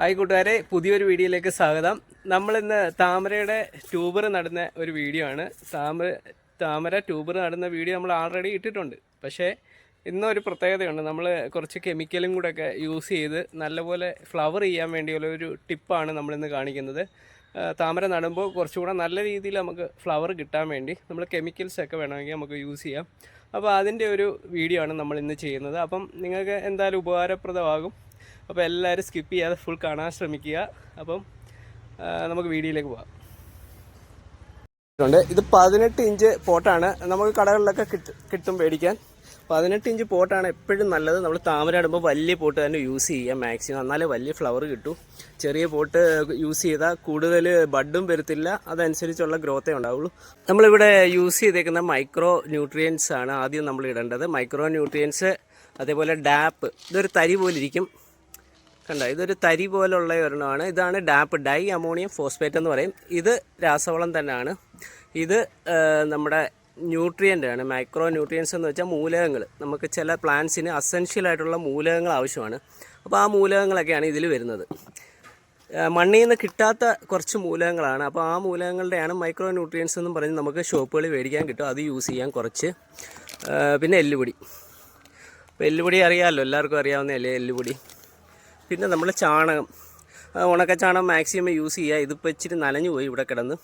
Hi കൂട്ടുകാരെ പുതിയൊരു വീഡിയോയിലേക്ക് സ്വാഗതം. നമ്മളിന്ന് താമരയുടെ ട്യൂബർ നടുന്ന ഒരു വീഡിയോ ആണ്. താമര താമര ട്യൂബർ നടുന്ന വീഡിയോ നമ്മൾ ആൾറെഡി ഇട്ടിട്ടുണ്ട്. പക്ഷേ ഇന്നൊരു പ്രത്യേകതയുണ്ട്. നമ്മൾ കുറച്ച് കെമിക്കലും കൂടെ ഒക്കെ യൂസ് ചെയ്ത് നല്ലപോലെ ഫ്ലവർ ചെയ്യാൻ വേണ്ടിയുള്ള ഒരു ടിപ്പാണ് നമ്മളിന്ന് കാണിക്കുന്നത്. താമര നടുമ്പോൾ കുറച്ചുകൂടെ നല്ല രീതിയിൽ നമുക്ക് ഫ്ലവർ കിട്ടാൻ വേണ്ടി നമ്മൾ കെമിക്കൽസ് ഒക്കെ വേണമെങ്കിൽ നമുക്ക് യൂസ് ചെയ്യാം. അപ്പോൾ അതിന്റെ ഒരു വീഡിയോ ആണ് നമ്മൾ ഇന്ന് ചെയ്യുന്നത്. അപ്പം നിങ്ങൾക്ക് എന്തായാലും ഉപകാരപ്രദമാകും. അപ്പോൾ എല്ലാവരും സ്കിപ്പ് ചെയ്യാതെ ഫുൾ കാണാൻ ശ്രമിക്കുക. അപ്പം നമുക്ക് വീഡിയോയിലേക്ക് പോകാം ഇത് പതിനെട്ട് ഇഞ്ച് പോട്ടാണ്. നമുക്ക് കടകളിലൊക്കെ കിട്ടും കിട്ടും മേടിക്കാൻ. പതിനെട്ട് ഇഞ്ച് പോട്ടാണ് എപ്പോഴും നല്ലത്. നമ്മൾ താമര ഇടുമ്പോൾ വലിയ പോട്ട് തന്നെ യൂസ് ചെയ്യുക മാക്സിമം എന്നാലേ വലിയ ഫ്ലവർ കിട്ടും. ചെറിയ പോട്ട് യൂസ് ചെയ്താൽ കൂടുതൽ ബഡും വരത്തില്ല. അതനുസരിച്ചുള്ള ഗ്രോത്തേ ഉണ്ടാവുള്ളൂ. നമ്മളിവിടെ യൂസ് ചെയ്തേക്കുന്ന മൈക്രോ ന്യൂട്രിയൻസ് ആണ് ആദ്യം നമ്മൾ ഇടേണ്ടത്. മൈക്രോ ന്യൂട്രിയൻസ് അതേപോലെ ഡാപ്പ് ഇതൊരു തരി പോലെ ഇരിക്കും. കണ്ട ഇതൊരു തരി പോലുള്ള ഒരെണ്ണമാണ്. ഇതാണ് ഡാപ്പ് ഡൈ അമോണിയം ഫോസ്ഫേറ്റ് എന്ന് പറയും. ഇത് രാസവളം തന്നെയാണ്. ഇത് നമ്മുടെ ന്യൂട്രിയന്റ് ആണ്. മൈക്രോ ന്യൂട്രിയൻസ് എന്ന് വെച്ചാൽ മൂലകങ്ങൾ നമുക്ക് ചില പ്ലാന്റ്സിന് അസെൻഷ്യൽ ആയിട്ടുള്ള മൂലകങ്ങൾ ആവശ്യമാണ്. അപ്പോൾ ആ മൂലകങ്ങളൊക്കെയാണ് ഇതിൽ വരുന്നത്. മണ്ണിൽ നിന്ന് കിട്ടാത്ത കുറച്ച് മൂലകങ്ങളാണ്. അപ്പോൾ ആ മൂലകങ്ങളുടെയാണ് മൈക്രോ ന്യൂട്രിയൻസ് എന്ന് പറഞ്ഞ് നമുക്ക് ഷോപ്പുകളിൽ മേടിക്കാൻ കിട്ടും. അത് യൂസ് ചെയ്യാൻ കുറച്ച്. പിന്നെ എല്ലുപൊടി. എല്ലുപൊടി അറിയാമല്ലോ എല്ലാവർക്കും അറിയാവുന്നതല്ലേ എല്ലുപൊടി. പിന്നെ നമ്മൾ ചാണകം. ഉണക്ക ചാണകം മാക്സിമം യൂസ് ചെയ്യുക ഇതിപ്പോൾ ഇച്ചിരി നനഞ്ഞു പോയി ഇവിടെ കിടന്ന്.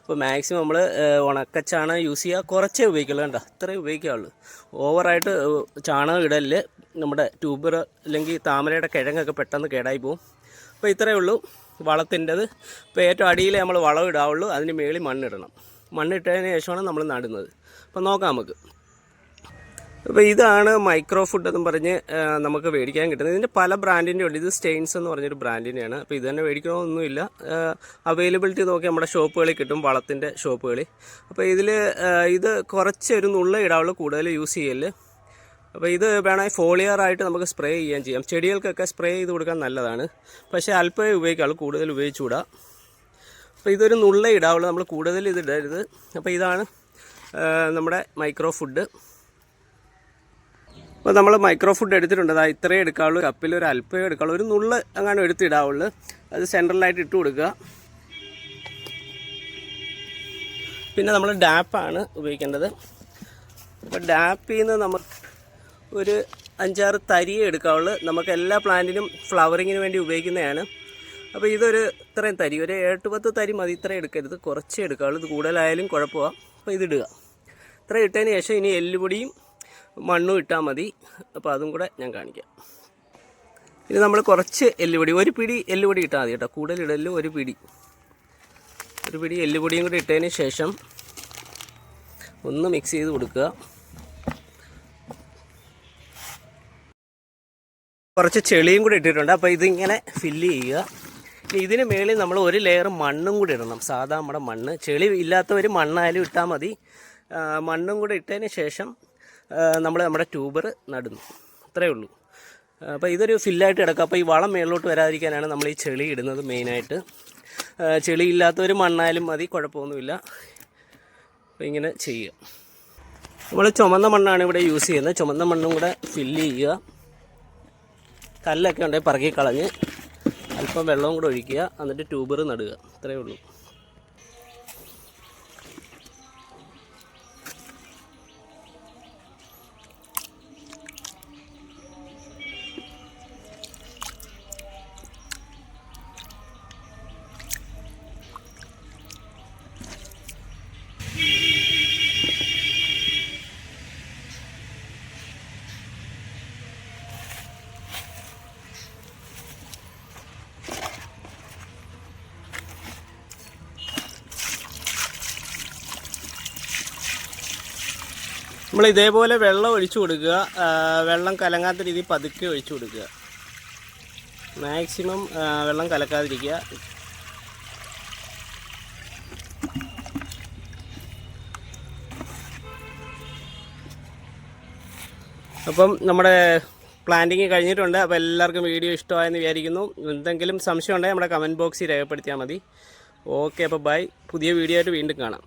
അപ്പോൾ മാക്സിമം നമ്മൾ ഉണക്ക ചാണകം യൂസ് ചെയ്യുക കുറച്ചേ ഉപയോഗിക്കുള്ളൂ കണ്ട? അത്രയും ഉപയോഗിക്കാവുള്ളൂ. ഓവറായിട്ട് ചാണകം ഇടലിൽ നമ്മുടെ ട്യൂബർ അല്ലെങ്കിൽ താമരയുടെ കിഴങ്ങൊക്കെ പെട്ടെന്ന് കേടായി പോകും അപ്പോൾ ഇത്രയേ ഉള്ളൂ വളത്തിന്റെത്. ഇപ്പോൾ ഏറ്റവും അടിയിൽ നമ്മൾ വളം ഇടാവുള്ളൂ. അതിന് മേളിൽ മണ്ണിടണം. മണ്ണിട്ടതിന് ശേഷമാണ് നമ്മൾ നടുന്നത്. അപ്പോൾ നോക്കാം നമുക്ക്. അപ്പോൾ ഇതാണ് മൈക്രോ ഫുഡ് എന്ന് പറഞ്ഞ് നമുക്ക് മേടിക്കാൻ കിട്ടുന്നത്. ഇതിന്റെ പല ബ്രാൻഡിന്റെ ഉണ്ട്. ഇത് സ്റ്റെയിൻസ് എന്ന് പറഞ്ഞൊരു ബ്രാൻഡിന്റെയാണ് അപ്പോൾ ഇത് തന്നെ മേടിക്കണമെന്നൊന്നുമില്ല അവൈലബിലിറ്റി നോക്കി നമ്മുടെ ഷോപ്പുകളിൽ കിട്ടും വളത്തിന്റെ ഷോപ്പുകളിൽ. അപ്പോൾ ഇതിൽ ഇത് കുറച്ച് ഒരു നുള്ള ഇടാവുള്ളൂ കൂടുതൽ യൂസ് ചെയ്യൽ. അപ്പോൾ ഇത് വേണമെങ്കിൽ ഫോളിയർ ആയിട്ട് നമുക്ക് സ്പ്രേ ചെയ്യാൻ ചെയ്യാം. ചെടികൾക്കൊക്കെ സ്പ്രേ ചെയ്ത് കൊടുക്കാൻ നല്ലതാണ്. പക്ഷേ അല്പമേ ഉപയോഗിക്കാവുള്ളൂ കൂടുതൽ ഉപയോഗിച്ചുകൂടാ. അപ്പോൾ ഇതൊരു നുള്ള ഇടാവുള്ളൂ നമ്മൾ കൂടുതൽ ഇത് ഇടരുത്. അപ്പോൾ ഇതാണ് നമ്മുടെ മൈക്രോ ഫുഡ്. അപ്പോൾ നമ്മൾ മൈക്രോ ഫുഡ് എടുത്തിട്ടുണ്ട്. അതായത് ഇത്രയും എടുക്കാവുള്ളൂ. കപ്പിൽ ഒരു അല്പം എടുക്കാവുള്ളൂ. ഒരു നുള്ള് അങ്ങനെ എടുത്തിടാവുള്ളൂ. അത് സെൻട്രലായിട്ട് ഇട്ട് കൊടുക്കുക. പിന്നെ നമ്മൾ ഡാപ്പാണ് ഉപയോഗിക്കേണ്ടത്. അപ്പോൾ ഡാപ്പിൽ നിന്ന് നമ്മൾ ഒരു അഞ്ചാറ് തരിയെ എടുക്കാവുള്ളൂ. നമുക്ക് എല്ലാ പ്ലാന്റിനും ഫ്ലവറിങ്ങിന് വേണ്ടി ഉപയോഗിക്കുന്നതാണ്. അപ്പോൾ ഇതൊരു ഇത്രയും തരി. ഒരു എട്ട് പത്ത് തരി മതി. ഇത്രയും എടുക്കരുത്. കുറച്ചേ എടുക്കാവുള്ളൂ. ഇത് കൂടുതലായാലും കുഴപ്പമാണ് അപ്പോൾ ഇതിടുക ഇത്ര ഇട്ടതിന് ശേഷം ഇനി എല്ലുപൊടിയും മണ്ണും ഇട്ടാൽ മതി. അപ്പോൾ അതും കൂടെ ഞാൻ കാണിക്കാം. ഇനി നമ്മൾ കുറച്ച് എല്ലുപൊടി ഒരു പിടി എല്ലുപൊടി ഇട്ടാൽ മതി കേട്ടോ. കൂടുതൽ ഒരു പിടി. ഒരു പിടി എല്ലുപൊടിയും കൂടി ഇട്ടതിന് ശേഷം ഒന്ന് മിക്സ് ചെയ്ത് കൊടുക്കുക. കുറച്ച് ചെളിയും കൂടി ഇട്ടിട്ടുണ്ട്. അപ്പോൾ ഇതിങ്ങനെ ഫില്ല് ചെയ്യുക. ഇതിന് മേളിൽ നമ്മൾ ഒരു ലെയർ മണ്ണും കൂടി ഇടണം. സാധാ നമ്മുടെ മണ്ണ്. ചെളി ഇല്ലാത്തവർ മണ്ണായാലും ഇട്ടാൽ മതി. മണ്ണും കൂടി ഇട്ടതിന് ശേഷം നമ്മൾ നമ്മുടെ ട്യൂബർ നടുന്നു. അത്രയേ ഉള്ളൂ. അപ്പോൾ ഇതൊരു ഫില്ലായിട്ട് കിടക്കുക അപ്പോൾ ഈ വളം മേളിലോട്ട് വരാതിരിക്കാനാണ് നമ്മൾ ഈ ചെളി ഇടുന്നത് മെയിനായിട്ട്. ചെളി ഇല്ലാത്തവർ മണ്ണായാലും മതി കുഴപ്പമൊന്നുമില്ല. അപ്പോൾ ഇങ്ങനെ ചെയ്യുക. നമ്മൾ ചുമന്ന മണ്ണാണ് ഇവിടെ യൂസ് ചെയ്യുന്നത്. ചുമന്ന മണ്ണും കൂടെ ഫില്ല് ചെയ്യുക. കല്ലൊക്കെ ഉണ്ടെങ്കിൽ പറക്കി കളഞ്ഞ് അല്പം വെള്ളവും കൂടെ ഒഴിക്കുക. എന്നിട്ട് ട്യൂബർ നടുക. അത്രയേ ഉള്ളൂ. നമ്മൾ ഇതേപോലെ വെള്ളം ഒഴിച്ചു കൊടുക്കുക. വെള്ളം കലങ്ങാത്ത രീതിയിൽ പതുക്കെ ഒഴിച്ചു കൊടുക്കുക. മാക്സിമം വെള്ളം കലക്കാതിരിക്കുക. അപ്പം നമ്മുടെ പ്ലാന്റിങ് കഴിഞ്ഞിട്ടുണ്ട്. അപ്പോൾ എല്ലാവർക്കും വീഡിയോ ഇഷ്ടമായെന്ന് വിചാരിക്കുന്നു. എന്തെങ്കിലും സംശയം ഉണ്ടെങ്കിൽ നമ്മുടെ കമന്റ് ബോക്സിൽ രേഖപ്പെടുത്തിയാൽ മതി. ഓക്കെ അപ്പോൾ ബൈ പുതിയ വീഡിയോ ആയിട്ട് വീണ്ടും കാണാം.